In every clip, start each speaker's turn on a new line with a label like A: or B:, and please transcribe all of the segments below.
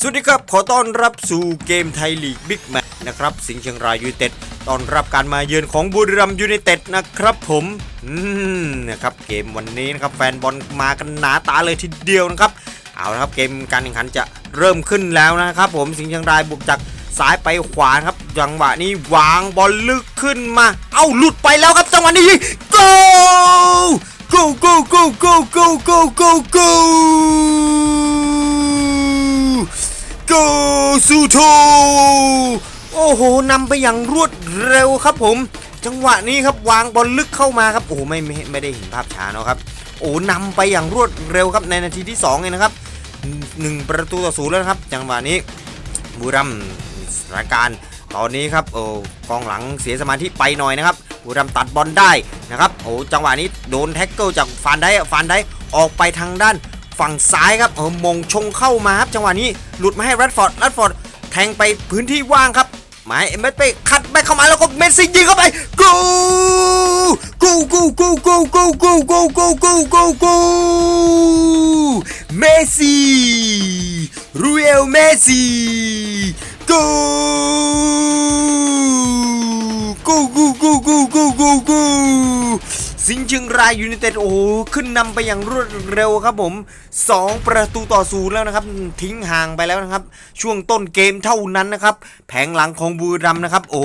A: สวัสดีครับ ขอต้อนรับสู่เกมไทยลีกบิ๊กแมตช์นะครับ สิงห์เชียงรายยูไนเต็ดต้อนรับการมาเยือนของบุรีรัมย์ยูไนเต็ดนะครับผมอืมนะครับเกมวันนี้นะครับแฟนบอลมากันหนาตาเลยทีเดียวนะครับ เอาละครับเกมการแข่งขันจะเริ่มขึ้นแล้วนะครับ ผมสิงห์เชียงรายบุกจากซ้ายไปขวาครับจังหวะนี้วางบอลลึกขึ้นมา เอ้าหลุดไปแล้วครับจังหวะนี้โก go go go go go go go go go ซูโทโอ้โหนำไปอย่างรวดเร็วครับผม จังหวะนี้ครับวางบอลลึกเข้ามาครับโอ้ไม่ไม่ไม่ได้เห็นภาพช้าเนาะครับ โอ้นำไปอย่างรวดเร็วครับในนาทีที่2เองนะครับหนึ่งประตูต่อศูนย์แล้วนะครับ จังหวะนี้บุรัมสถานการณ์ตอนนี้ครับโอ้กองหลังเสียสมาธิไปหน่อยนะครับบุรัมตัดบอลได้นะครับโอ้จังหวะนี้โดนแท็กเกิลจากฟานได้ฟานได้ออกไปทางด้าน ฝั่งซ้ายครับเออมงชงเข้ามาครับจังหวะนี้หลุดมาให้แรดฟอร์ดแรดฟอร์ดแทงไปพื้นที่ว่างครับหมายเอ็มเบสไปคัดแบกเข้ามาแล้วก็เมสซี่ยิงเข้าไปกูกูกูกูกูกูกูกูกูกูกูกูเมสซี่รูเอลเมสซี่กูกูกูกูกูกูกูกู สิงห์เชียงรายยูไนเต็ดโอ้โหขึ้นนำไปอย่างรวดเร็วครับผม 2 ประตูต่อศูนย์แล้วนะครับ ทิ้งห่างไปแล้วนะครับ ช่วงต้นเกมเท่านั้นนะครับ แผงหลังของบูรัมนะครับ โอ้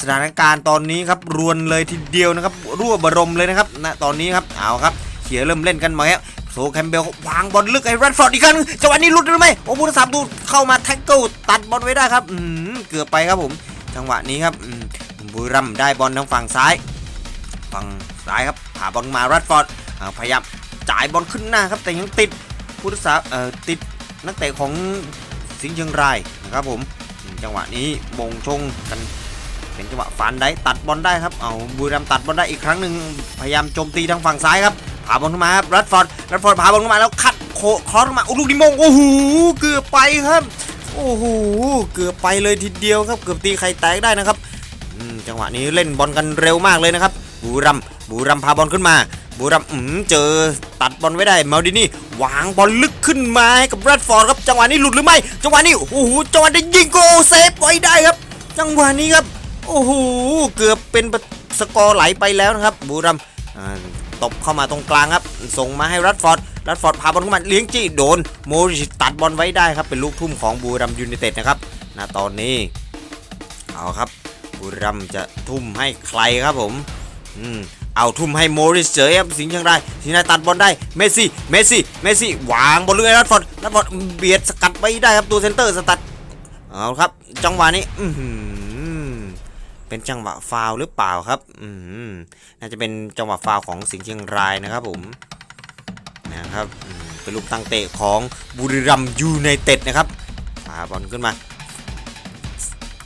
A: สถานการณ์ตอนนี้ครับรวนเลยทีเดียวนะครับรั่วบรมเลยนะครับณตอนนี้ครับเอาครับเขียเริ่มเล่นกันมาแล้วโซแคมเบลวางบอลลึกให้แรดฟอร์ดอีกครั้งจังหวะนี้ลุดหรือไม่โอ้ผู้รักษาประตูเข้ามาแท็กเกิลตัดบอลไว้ได้ครับอืมเกือบไปครับผม จังหวะนี้ครับบุรีรัมได้บอลทางฝั่งซ้าย ฝั่ง ซ้ายครับผ่าบอลมาแรดฟอร์ดพยายามจ่ายบอลขึ้นหน้าครับแต่ยังติดผู้รักษาเอ่อติดนักเตะของสิงห์เชียงรายนะครับผมจังหวะนี้มงชงกันเป็นจังหวะฟันได้ตัดบอลได้ครับเอาบุรีรัมตัดบอลได้อีกครั้งหนึ่งพยายามโจมตีทางฝั่งซ้ายครับพาบอลขึ้นมาครับรัดฟอร์ดรัดฟอร์ดพาบอลขึ้นมาแล้วคัดโคคอร์สมาโอ้ลูกนี้มงโอ้โหเกือบไปครับโอ้โหเกือบไปเลยทีเดียวครับเกือบตีไข่แตกได้นะครับจังหวะนี้เล่นบอลกันเร็วมากเลยนะครับบูรัม บูรัมพาบอลขึ้นมา บูรัมอืมเจอตัดบอลไว้ได้มาดินี่วางบอลลึกขึ้นมาให้กับแรดฟอร์ดครับจังหวะนี้หลุดหรือไม่จังหวะนี้โอ้โหจังหวะนี้ยิงโกเซฟไว้ได้ครับ จังหวะนี้ครับโอ้โหเกือบเป็นสกอร์ไหลไปแล้วนะครับ บูรัมตบเข้ามาตรงกลางครับ ส่งมาให้รัดฟอร์ด รัดฟอร์ดพาบอลเข้ามาเลี้ยงจี้โดน โมริชตัดบอลไว้ได้ครับ เป็นลูกทุ่มของบูรัมยูไนเต็ดนะครับณตอนนี้ เอาครับ บูรัมจะทุ่มให้ใครครับผม อืม เอาทุ่มให้โมริสเฉยครับสิงห์เชียงรายสิงห์รายตัดบอลได้เมสซี่เมสซี่เมสซี่วางบอลเลยรัดฟอร์ดรัดฟอร์ดเบียดสกัดไว้ได้ครับตัวเซนเตอร์สตัดเอาครับ จังหวะนี้อืเป็นจังหวะฟาวหรือเปล่าครับอืมน่าจะเป็นจังหวะฟาวของสิงห์เชียงรายนะครับผมนะครับเป็นลูกตั้งเตะของบุรีรัมยูไนเต็ดนะครับพาบอลขึ้นมา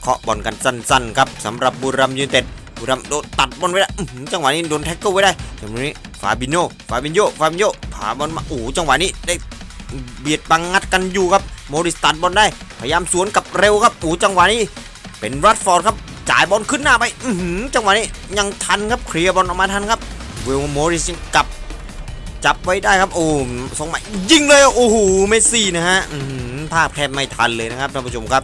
A: เคาะบอลกันสั้นๆครับสำหรับบุรีรัมย์ยูไนเต็ด บุรัมโดนตัดบอลไว้ได้จังหวะนี้โดนแท็กเกิลไว้ได้จังหวะนี้ฟาบิโญฟาบิโญฟาบิโญพาบอลมาโอ้จังหวะนี้ได้เบียดบังงัดกันอยู่ครับโมริสตัดบอลได้พยายามสวนกับเร็วครับโอ้จังหวะนี้ เป็นรัดฟอร์ดครับจ่ายบอลขึ้นหน้าไปอือหือจังหวะนี้ยังทันครับเคลียร์บอลออกมาทันครับเวลโมริสยังกลับจับไว้ได้ครับโอ้ส่งมายยิงเลยโอ้โหเมสซี่นะฮะภาพแทบไม่ทันเลยนะครับท่านผู้ชมครับ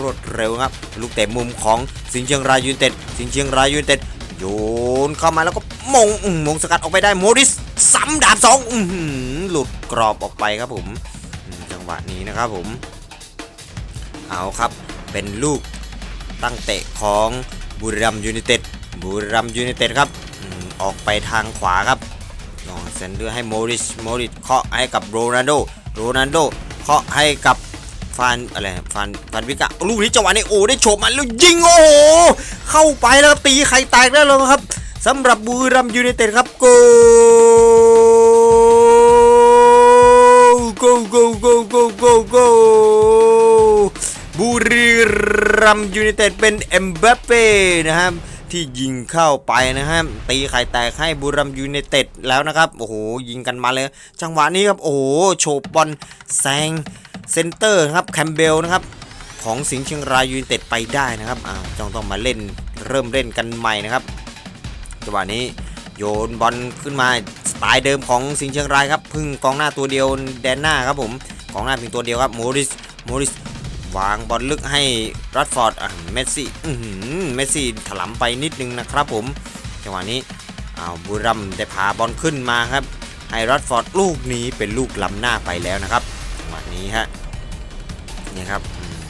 A: รวดเร็วครับ ลูกเตะมุมของสิงเชียงรายยูไนเต็ด สิงเชียงรายยูไนเต็ดโยนเข้ามาแล้วก็มงมงสกัดออกไปได้โมริสซ้ำดาบสองหลุดกรอบออกไปครับผมจังหวะนี้นะครับผม เอาครับเป็นลูกตั้งเตะของบุรีรัมย์ยูไนเต็ดบุรีรัมย์ยูไนเต็ดครับอออกไปทางขวาครับลองเซนเดอร์ให้โมริสโมริสเคาะให้กับโรนัลโดโรนัลโดเคาะให้กับ ฟานอะไรฟานฟานวิกะลูกนี้จังหวะนี้โอ้ได้โฉบมาแล้วยิงโอ้โหเข้าไปแล้วตีไข่แตกได้เลยครับสำหรับบุรีรัมยูไนเต็ดครับโกโกโกโกโกโกโกบุรีรัมยูไนเต็ดเป็นเอ็มบัปเป้นะครับที่ยิงเข้าไปนะครับตีไข่แตกให้บุรีรัมย์ยูไนเต็ดแล้วนะครับ โอ้โห ยิงกันมาเลย จังหวะนี้ครับ โอ้โห โฉบบอลแซง เซนเตอร์ครับแคมเบลนะครับของสิงห์เชียงรายยูนเต็ดไปได้นะครับอ่าจ้องต้องมาเล่นเริ่มเล่นกันใหม่นะครับจังหวะนี้โยนบอลขึ้นมาสไตล์เดิมของสิงห์เชียงรายครับพึ่งกองหน้าตัวเดียวแดนหน้าครับผมกองหน้าเพียงตัวเดียวครับโมริสโมริสวางบอลลึกให้รัดฟอร์ดอะเมสซี่อื้อหือเมสซี่ถลำไปนิดนึงนะครับผมจังหวะนี้อ้าวบุรัมได้พาบอลขึ้นมาครับให้รัดฟอร์ดลูกนี้เป็นลูกล้ำหน้าไปแล้วนะครับจังหวะนี้ฮะ นี่ครับอืม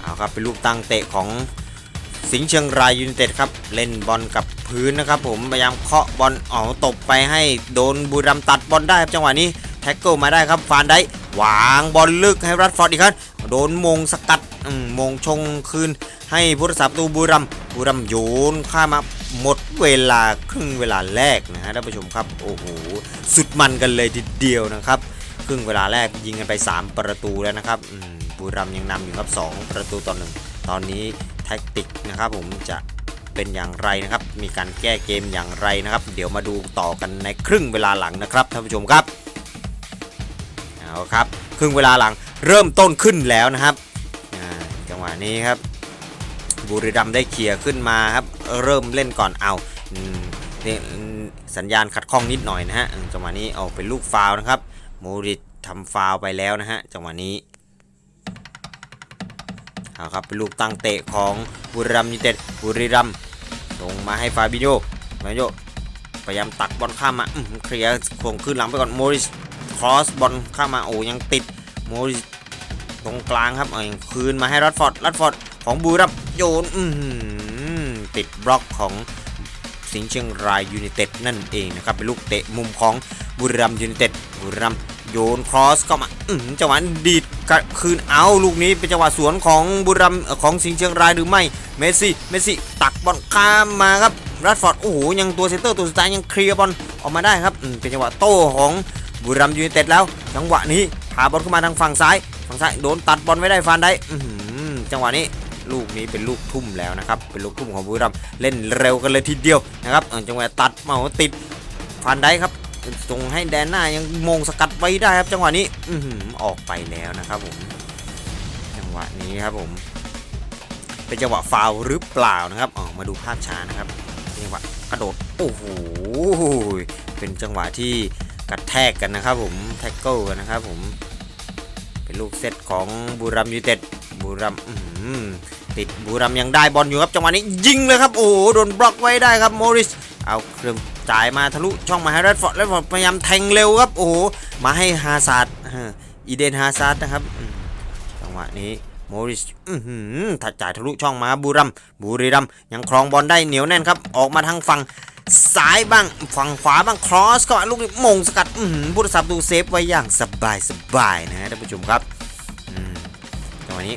A: เอาครับเป็นลูกตั้งเตะของสิงห์เชียงรายยูไนเต็ดครับเล่นบอลกับพื้นนะครับ ผมพยายามเคาะบอลอ๋อตบไปให้โดนบุรัมตัดบอลได้ครับจังหวะนี้แท็กเกิลมาได้ครับฟานได้วางบอลลึกให้รัดฟอร์ดอีกครั้งโดนมงสกัดมงชงคืนให้ผู้รักษาประตูบุรัมบุรัมโยนข้ามาหมดเวลาครึ่งเวลาแรกนะฮะท่านผู้ชมครับโอ้โหสุดมันกันเลยทีเดียวนะครับ ครึ่งเวลาแรกยิงกันไป 3 ประตูแล้วนะครับบุรีรัมยังนำอยู่ครับ 2 ประตูต่อหนึ่งตอนนี้แท็กติกนะครับผมจะเป็นอย่างไรนะครับ มีการแก้เกมอย่างไรนะครับ เดี๋ยวมาดูต่อกันในครึ่งเวลาหลังนะครับท่านผู้ชมครับเอาครับครึ่งเวลาหลังเริ่มต้นขึ้นแล้วนะครับจังหวะนี้ครับบุรีรัมได้เคลียร์ขึ้นมาครับเริ่มเล่นก่อนเอาสัญญาณขัดข้องนิดหน่อยนะฮะจังหวะนี้เอาเป็นลูกฟาวนะครับ มูริตทำฟาวไปแล้วนะฮะ จังหวะนี้เอาครับเป็นลูกตั้งเตะของบุรีรัมย์ยูไนเต็ดบุรีรัมลงมาให้ฟาบิโยฟาบิโยพยายามตักบอลข้ามมาเคลียร์โค้งขึ้นหลังไปก่อนโมริสครอสบอลข้ามมาโอ้ยังติดโมริสตรงกลางครับเอายังคืนมาให้รัดฟอร์ดรัดฟอร์ดของบุรีรัมโยนอื้อหือติดบล็อกของสิงห์เชียงรายยูไนเต็ดนั่นเองนะครับเป็นลูกเตะมุมของ บุรีรัมยูไนเต็ดบุรีรัมโยนครอสเข้ามาจังหวะดีดกลับคืนเอาลูกนี้เป็นจังหวะสวนของบุรีรัมของสิงห์เชียงรายหรือไม่เมสซี่เมสซี่ตักบอลข้ามมาครับรัดฟอร์ดโอ้โหยังตัวเซนเตอร์ตัวสุดท้ายยังเคลียร์บอลออกมาได้ครับเป็นจังหวะโต้ของบุรีรัมยูไนเต็ดแล้ว จังหวะนี้พาบอลเข้ามาทางฝั่งซ้ายฝั่งซ้ายโดนตัดบอลไม่ได้ฟานได้จังหวะนี้ลูกนี้เป็นลูกทุ่มแล้วนะครับ เป็นลูกทุ่มของบุรีรัมเล่นเร็วกันเลยทีเดียวนะครับจังหวะตัดมาติดฟานได้ครับ ส่งให้แดนหน้ายังมงสกัดไว้ได้ครับ จังหวะนี้อืออกไปแล้วนะครับผม จังหวะนี้ครับผม เป็นจังหวะฟาวหรือเปล่านะครับออกมาดูภาพช้านะครับจังหวะกระโดดโอ้โหเป็นจังหวะที่กระแทกกันนะครับผมแท็กเกิลกันนะครับผมเป็นลูกเซตของบูรัมยูเต็ดบูรัมติดบูรัมย์ยังได้บอลอยู่ครับจังหวะนี้ยิงเลยครับโอ้โหโดนบล็อกไว้ได้ครับโมริสเอาเครื่อง จ่ายมาทะลุช่องมาให้แรดฟอร์ดแรดฟอร์ดพยายามแทงเร็วครับโอ้โหมาให้ฮาซาร์ดอีเดนฮาซาร์ดนะครับจังหวะนี้โมริสอื้อหือถัดจ่ายทะลุช่องมาบูรัมบุรีรัมยังครองบอลได้เหนียวแน่นครับ ออกมาทางฝั่งซ้ายบ้างฝั่งขวาบ้างครอสก็ลูกนี้มงสกัดอื้อหือผู้รักษาประตูเซฟไว้อย่างสบายสบายๆนะฮะท่านผู้ชมครับจังหวะนี้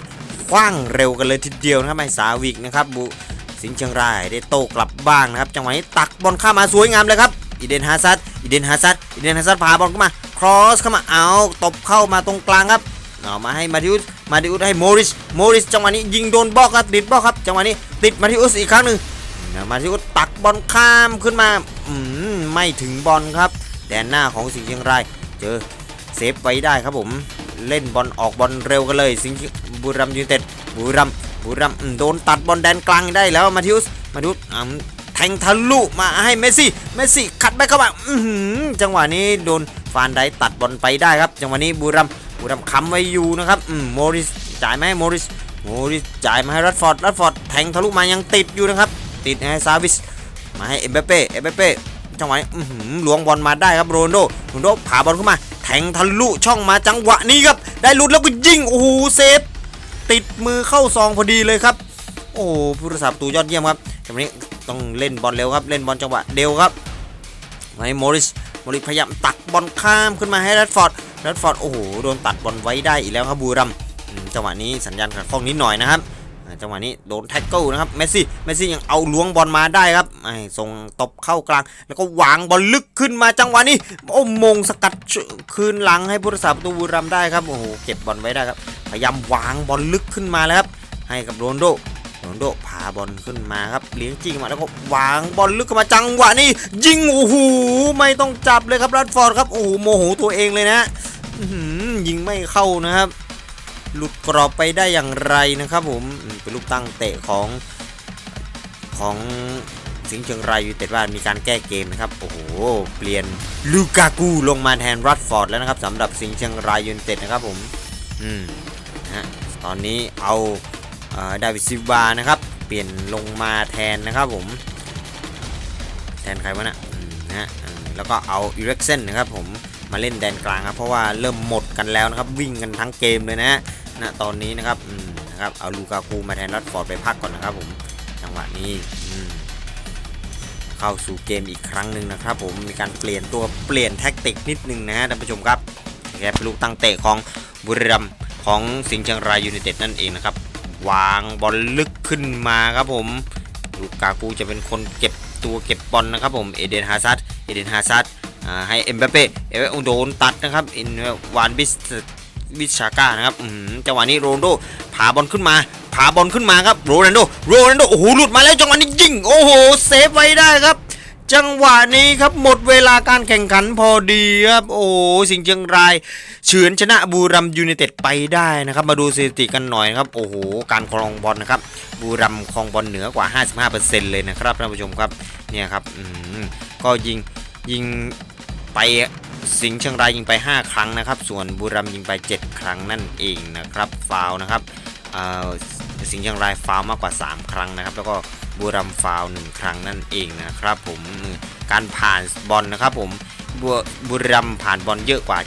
A: คว้างเร็วกันเลยทีเดียวนะครับไอ้สาวิกนะครับบุ สิงห์เชียงรายได้โตกลับบ้างนะครับจังหวะนี้ตักบอลข้ามาสวยงามเลยครับอีเดนฮาซัดอีเดนฮาซัดอีเดนฮาซัดพาบอลเข้ามาครอสเข้ามาเอาตบเข้ามาตรงกลางครับเอามาให้มาดิอุสมาดิอุสให้โมริสโมริสจังหวะนี้ยิงโดนบล็อกครับติดบล็อกครับจังหวะนี้ติดมาดิอุสอีกครั้งหนึ่งมาที่ก็ตักบอลข้ามขึ้นมาอืมไม่ถึงบอลครับแดนหน้าของสิงห์เชียงรายเจอเซฟไว้ได้ครับผมเล่นบอลออกบอลเร็วกันเลยสิงห์บุรีรัมย์ยูไนเต็ดบุรีรัมย์ บุรีรัมโดนตัดบอลแดนกลางได้แล้วมาทิอุสมาทิอุสอ่าแทงทะลุมาให้เมสซี่เมสซี่ขัดไปเข้ามาจังหวะนี้โดนฟานไดตัดบอลไปได้ครับ จังหวะนี้บุรีรัมบุรีรัมค้ำไว้อยู่นะครับมโมริสจ่ายมาให้โมริสโมริสจ่ายมาให้รัดฟอร์ดรัดฟอร์ดแทงทะลุมายังติดอยู่นะครับ ติดให้ซาวิสมาให้เอเบเป้เอเบเป้จังหวะนี้หลวงบอลมาได้ครับโรนโดโรนโดผ่าบอลเข้ามาแทงทะลุช่องมาจังหวะนี้ครับ ได้ลุดแล้วก็ยิงโอ้โหเซฟ ติดมือเข้าซองพอดีเลยครับ โอ้ผู้รักษาประตูยอดเยี่ยมครับจังหวะนี้ต้องเล่นบอลเร็วครับ เล่นบอลจังหวะเร็วครับมาให้โมริสโมริสพยายามตักบอลข้ามขึ้นมาให้รัดฟอร์ดรัดฟอร์ดโอ้โหโดนตัดบอลไว้ได้อีกแล้วครับบูรัมจังหวะนี้สัญญาณขัดข้องนิดหน่อยนะครับจังหวะนี้โดนแท็กเกิลนะครับเมสซี่เมสซี่ยังเอาล้วงบอลมาได้ครับไอ้ส่งตบเข้ากลาง แล้วก็วางบอลลึกขึ้นมาจังหวะนี้โอ้มงสกัดคืนหลังให้ผู้รักษาประตูบุรัมได้ครับโอ้โหเก็บบอลไว้ได้ครับ พยายามวางบอลลึกขึ้นมาแล้วครับ ให้กับโรนโดโรนโดพาบอลขึ้นมาครับ เลี้ยงจิ้งมาแล้วก็วางบอลลึกเข้ามาจังหวะนี้ยิงโอ้โหไม่ต้องจับเลยครับรัดฟอร์ดครับโอ้โหโมโหตัวเองเลยนะยิงไม่เข้านะครับ หลุดกรอบไปได้อย่างไรนะครับ ผมเป็นลูกตั้งเตะของของสิงห์เชียงรายยูไนเต็ดว่ามีการแก้เกมนะครับโอ้โหเปลี่ยนลูกากูลงมาแทนรัดฟอร์ดแล้วนะครับสำหรับสิงห์เชียงรายยูไนเต็ดนะครับผม อืม นะฮะตอนนี้เอาดาวิดซิลวานะครับเปลี่ยนลงมาแทนนะครับผม แทนใครวะนะนะฮะแล้วก็เอาอีเร็กเซนนะครับผมมาเล่นแดนกลางครับเพราะว่าเริ่มหมดกันแล้วนะครับวิ่งกันทั้งเกมเลยนะฮะณตอนนี้นะครับนะครับเอาลูกากูมาแทนรัดฟอร์ดไปพักก่อนนะครับผมจังหวะนี้เข้าสู่เกมอีกครั้งหนึ่งนะครับ ผมมีการเปลี่ยนตัวเปลี่ยนแท็กติกนิดนึงนะฮะท่านผู้ชมครับแกเป็นลูกตั้งเตะของบุรีรัมย์ ของสิงห์เชียงรายยูไนเต็ดนั่นเองนะครับ วางบอลลึกขึ้นมาครับผมลูกากูจะเป็นคนเก็บตัวเก็บบอลนะครับผมเอเดนฮาซัดเอเดนฮาซัดให้เอ็มเบเป้เอเวโดนตัดนะครับอินวานบิสบิชาก้านะครับจังหวะนี้โรนโดผาบอลขึ้นมาผาบอลขึ้นมาครับโรนัลโดโรนัลโดโอ้โหหลุดมาแล้วจังหวะนี้ยิงโอ้โหเซฟไว้ได้ครับ จังหวะนี้ครับหมดเวลาการแข่งขันพอดีครับโอ้สิงห์เชียงราย เฉือนชนะบูรัมยูไนเต็ดไปได้นะครับ มาดูสถิติกันหน่อยครับโอ้โหการครองบอลนะครับบูรัมครองบอลเหนือกว่า 55%เลยนะครับท่านผู้ชมครับเนี่ยครับก็ยิงยิงไปสิงห์เชียงรายยิงไป 5 ครั้งนะครับ ส่วนบูรัมยิงไป 7 ครั้งนั่นเองนะครับฟาวนะครับสิงห์เชียงรายฟาวมากกว่า 3 ครั้งนะครับ แล้วก็บูรัมฟาวหนึ่งครั้งนั่นเองนะครับผมการผ่านบอลนะครับผมบัวบุรัมผ่านบอลเยอะกว่า